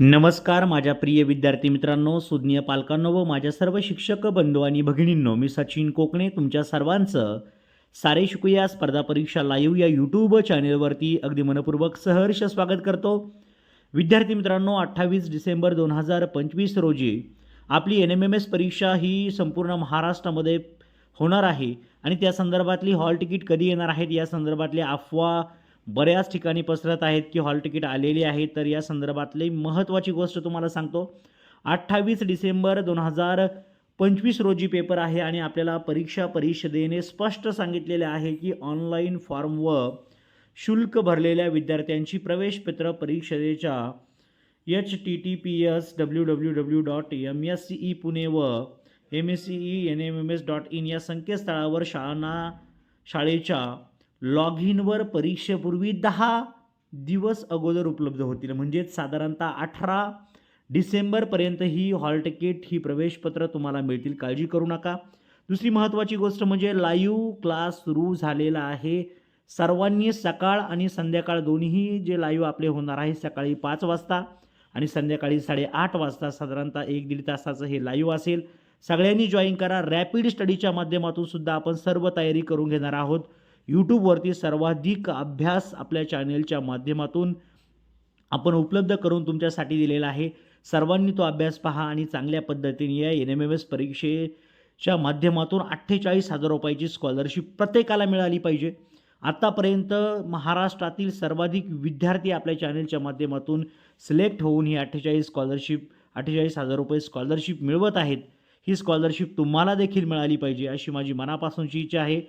नमस्कार माझ्या प्रिय विद्यार्थी मित्रांनो सुज्ञ पालकांनो व माझ्या सर्व शिक्षक बंधू आणि भगिनींनो मी सचिन कोकणे तुमच्या सर्वांचं सारे शिकूया स्पर्धा परीक्षा लाईव्ह या यूट्यूब चॅनेलवरती अगदी मनपूर्वक सहर्ष स्वागत करतो. विद्यार्थी मित्रांनो अठ्ठावीस डिसेंबर दोन हजार पंचवीस रोजी आपली एन एम एम एस परीक्षा ही संपूर्ण महाराष्ट्रामध्ये होणार आहे. आणि त्या संदर्भातली हॉल तिकीट कधी येणार आहेत? या संदर्भातली अफवा बऱ्याच ठिकाणी पसरत आहेत की हॉल तिकीट आलेली आहे तर या संदर्भातली महत्त्वाची गोष्ट तुम्हाला सांगतो. अठ्ठावीस डिसेंबर दोन हजार पंचवीस रोजी पेपर आहे आणि आपल्याला परीक्षा परिषदेने स्पष्ट सांगितलेले आहे की ऑनलाईन फॉर्म व शुल्क भरलेल्या विद्यार्थ्यांची प्रवेशपत्र परीक्षेच्या H T T P S W W W dot M S C E Pune व M S C E N M M S dot in या संकेतस्थळावर शाळांना शाळेच्या लॉग इनवर परीक्षेपूर्वी दहा दिवस अगोदर उपलब्ध होतील. म्हणजेच साधारणतः अठरा डिसेंबरपर्यंत ही हॉल तिकीट ही प्रवेशपत्र तुम्हाला मिळतील. काळजी करू नका. दुसरी महत्त्वाची गोष्ट म्हणजे लाईव्ह क्लास सुरू झालेला आहे. सर्वांनी सकाळ आणि संध्याकाळ दोन्ही जे लाईव्ह आपले होणार आहे सकाळी पाच वाजता आणि संध्याकाळी साडेआठ वाजता साधारणतः एक दीड तासाचं हे लाईव्ह असेल. सगळ्यांनी जॉईन करा. रॅपिड स्टडीच्या माध्यमातून सुद्धा आपण सर्व तयारी करून घेणार आहोत. यूट्यूबवरती सर्वाधिक अभ्यास आपल्या चॅनेलच्या माध्यमातून आपण उपलब्ध करून तुमच्यासाठी दिलेला आहे. सर्वांनी तो अभ्यास पहा आणि चांगल्या पद्धतीने या एन एम एम एस परीक्षेच्या माध्यमातून अठ्ठेचाळीस हजार रुपयाची स्कॉलरशिप प्रत्येकाला मिळाली पाहिजे. आत्तापर्यंत महाराष्ट्रातील सर्वाधिक विद्यार्थी आपल्या चॅनेलच्या माध्यमातून सिलेक्ट होऊन ही अठ्ठेचाळीस स्कॉलरशिप अठ्ठेचाळीस हजार रुपये स्कॉलरशिप मिळवत आहेत. ही स्कॉलरशिप तुम्हाला देखील मिळाली पाहिजे अशी माझी मनापासूनची इच्छा आहे.